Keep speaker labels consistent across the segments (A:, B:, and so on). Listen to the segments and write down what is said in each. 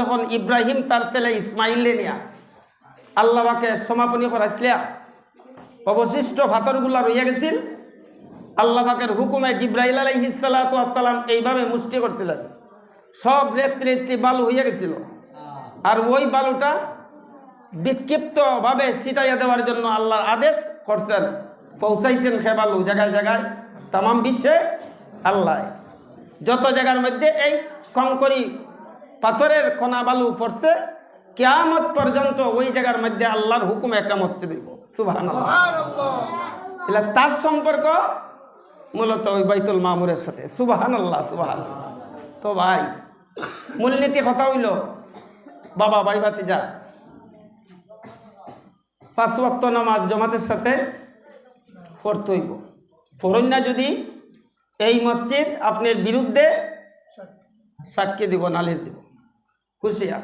A: যখন ইব্রাহিম তার ছেলে ইসমাইলে নিয়া আল্লাহকে সমাপনী করাইছিলা, অবশিষ্ট ফাতরগুলা রইয়া গেছিল আল্লাহ পাকের হুকুমে জিব্রাহিল আলাইহিসালাম এইভাবে মুষ্টি করছিলেন। সব রেত্রি বালু হইয়া গেছিল। আর ওই বালুটা বিক্ষিপ্তভাবে ছিটাইয়া দেওয়ার জন্য আল্লাহর আদেশ করছেন। পৌঁছাইছেন সে বালু জায়গায় জায়গায়, তামাম বিশ্বে আল্লাহ। যত জায়গার মধ্যে এই কঙ্করি পাথরের কণা বালু পড়ছে কেয়ামত পর্যন্ত ওই জায়গার মধ্যে আল্লাহর হুকুমে একটা মসজিদ হইব। তাহলে তার সম্পর্ক মূলত ওই বাইতুল মামুরের সাথে। সুবাহান আল্লাহ সুবাহান তো ভাই মূলনীতি কথা হইল বাবা ভাই ভাতিজা পাঁচ ওয়াক্ত নামাজ জমাতের সাথে পড়তে হইব। না যদি এই মসজিদ আপনার বিরুদ্ধে সাক্ষী দিব নালিশ দিব। খুশিয়া।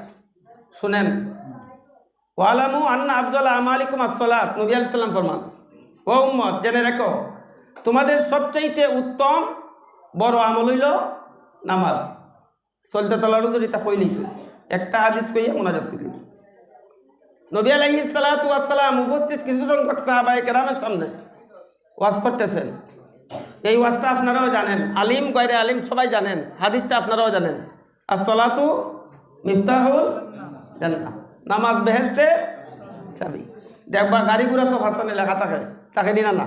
A: শুনেন, ওয়ালামু আন্না আফজল আমালিকুম আসসালাত নবী আলাইসাল্লাম ফরমান। ও উম্মত, জেনে রেখো, তোমাদের সবচাইতে উত্তম বড় আমল হইল নামাজ। চলতে তলারও যদি তা। কইলি একটা হাদিস কইয়া মোনাজাত করি। নবী আলাইহি সালাতু আসসালাম উপস্থিত কিছু সংখ্যক সাহাবায়ে কেরামের সামনে ওয়াজ করতেছেন। এই ওয়াজটা আপনারাও জানেন। আলিম, গয়রে আলিম সবাই জানেন। হাদিসটা আপনারাও জানেন। আর সলাতু মিফতাহুল জান্নাহ। নামাজ বেহেস্তে চাবি। দেখবা গাড়ি ঘোড়া তো ভাষণে লেখা থাকে তাকে দিনা না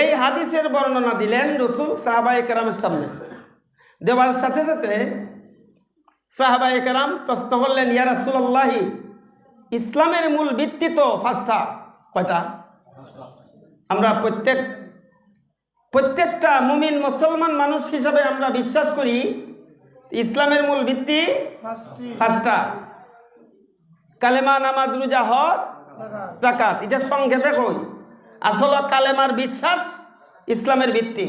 A: এই হাদিসের বর্ণনা দিলেন রসুল সাহাবাই একরামের সামনে। দেওয়ার সাথে সাথে সাহাবাই কেরাম প্রশ্ন করলেন, ইয়া রাসুল্লাহি ইসলামের মূল ভিত্তি তো ফার্স্টটা কয়টা? আমরা প্রত্যেক, প্রত্যেকটা মুমিন মুসলমান মানুষ হিসাবে আমরা বিশ্বাস করি ইসলামের মূল ভিত্তি? পাঁচটা। কালেমা নামাজ রোজা হজ জাকাত। এটা সংক্ষেপে কই? আসল কালেমার বিশ্বাস ইসলামের ভিত্তি।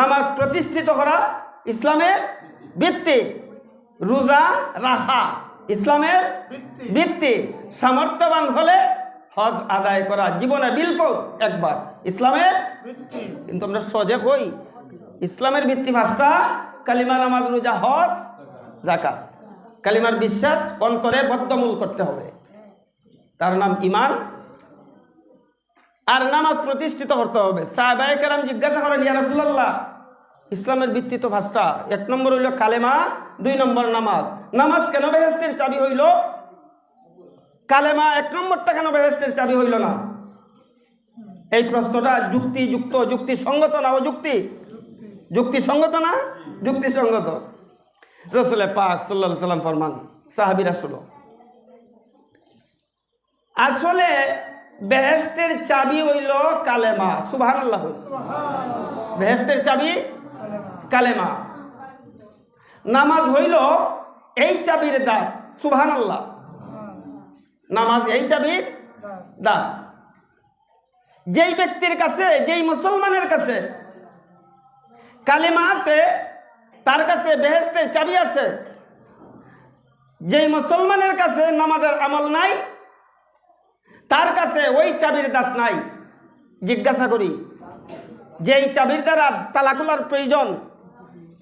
A: নামাজ প্রতিষ্ঠিত করা ইসলামের ভিত্তি। রোজা রাখা ইসলামের ভিত্তি। সামর্থ্যবান হলে হজ আদায় করা। জীবনে বিলফল একবার। ইসলামের কিন্তু আমরা সজে কই? ইসলামের ভিত্তি পাঁচটা কালিমা নামাজ রোজা, হজ জাকাত কালিমার বিশ্বাস অন্তরে বদ্ধমূল করতে হবে। তার নাম ইমান আর নামাজ প্রতিষ্ঠিত করতে হবে। সাহাবায়ে জিজ্ঞাসা করেন, ইয়া রাসূলুল্লাহ, ইসলামের ভিত্তি তো পাঁচটা এক নম্বর হইল কালেমা, দুই নম্বর নামাজ। নামাজ কেন বেহেস্তের চাবি হইল? কালেমা এক নম্বরটা কেন বেহেস্তের চাবি হইল না? এই প্রশ্নটা যুক্তিযুক্ত যুক্তিসঙ্গত না অযুক্তি? যুক্তিসঙ্গত না যুক্তিসঙ্গত? রসুলে পাক সাল্লা সাল্লাম ফরমান সাহাবিরা শুনো আসলে বেহেস্তের চাবি হইল কালেমা সুবাহ আল্লাহ বেহেস্তের চাবি কালেমা। নামাজ হইল এই চাবির দাঁত সুবহান আল্লাহ নামাজ এই চাবির দাঁত। যেই ব্যক্তির কাছে, যেই মুসলমানের কাছে কালেমা আছে তার কাছে বেহেস্তের চাবি আছে। যেই মুসলমানের কাছে নামাজের আমল নাই তার কাছে ওই চাবির দাঁত নাই। জিজ্ঞাসা করি যেই চাবির দ্বারা তালা খোলার প্রয়োজন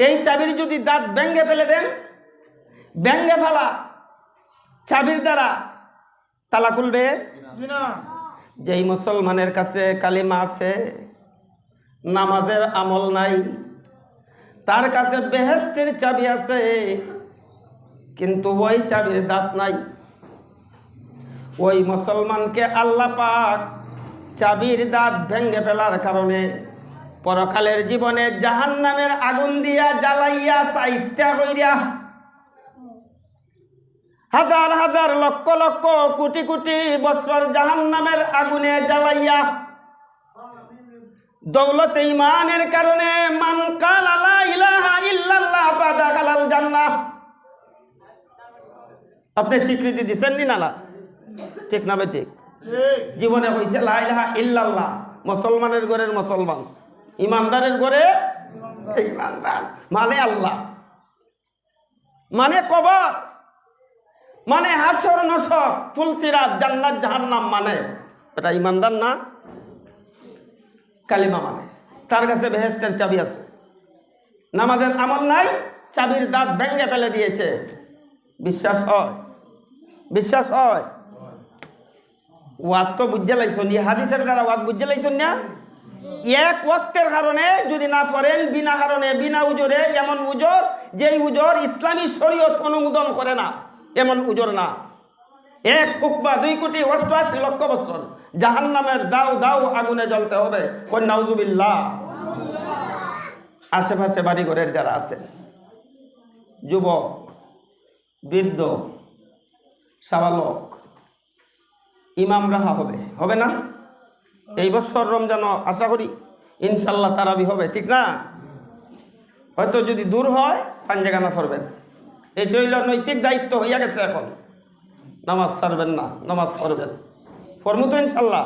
A: এই চাবির যদি দাঁত ব্যঙ্গে ফেলে দেন ব্যঙ্গে ফেলা চাবির দ্বারা তালা খুলবে? যেই মুসলমানের কাছে কালিমা আছে নামাজের আমল নাই তার কাছে বেহেস্তের চাবি আছে, কিন্তু ওই চাবির দাঁত নাই। ওই মুসলমানকে আল্লাহ পাক চাবির দাঁত ভেঙ্গে ফেলার কারণে পরকালের জীবনে জাহান নামের আগুন দিয়া জ্বালাইয়া সাইস্তা হইয়া হাজার হাজার লক্ষ লক্ষ কোটি কোটি বছর জাহান নামের আগুনে জ্বালাইয়া দৌলত ইমানের কারণে মান কাল ইলাহা ইল্লাল্লাহ আপনি স্বীকৃতি দিচ্ছেন নি নালা ঠিক না ঠিক জীবনে হয়েছে লাইলাহা ইল্লাল্লাহ, মুসলমানের ঘরের মুসলমান। ইমানদারের ঘরে ইমানদার। মানে আল্লাহ। মানে কবর। মানে হাসর নসর ফুলসিরাত, জান্নাত, জাহান্নাম মানে। এটা ইমানদার না? কালিমা মানে। তার কাছে বেহেস্তের চাবি আছে। নামাজের আমল নাই, চাবির দাঁত ভেঙে ফেলে দিয়েছে। বিশ্বাস হয়? বিশ্বাস হয়? ওয়াজ তো বুঝতে লাইছুন হাদিসের দ্বারা ওয়াজ বুঝতে লাইছুন না? এক ওয়াক্তের কারণে যদি না পড়েন, বিনা কারণে, বিনা উজোরে, এমন উজোর, যেই উজোর ইসলামী শরীয়ত অনুমোদন করে না, এমন উজোর না। এক হুকবা দুই কোটি অষ্টআশি লক্ষ বছর জাহান নামের দাও দাও আগুনে জ্বলতে হবে। কন্যাউজুবিল্লাহ আশেপাশে বাড়িঘরের যারা আছেন যুবক, বৃদ্ধ, সাবালক ইমাম রাহা হবে হবে না? এই বছর রমজান, আশা করি ইনশাল্লাহ তারাবি হবে, ঠিক না? হয়তো যদি দূর হয়, পাঞ্জাগানা পড়বেন এই হইল নৈতিক দায়িত্ব হইয়া গেছে এখন। নামাজ ছাড়বেন না নামাজ পড়বেন। ফরমু ইনশাল্লাহ।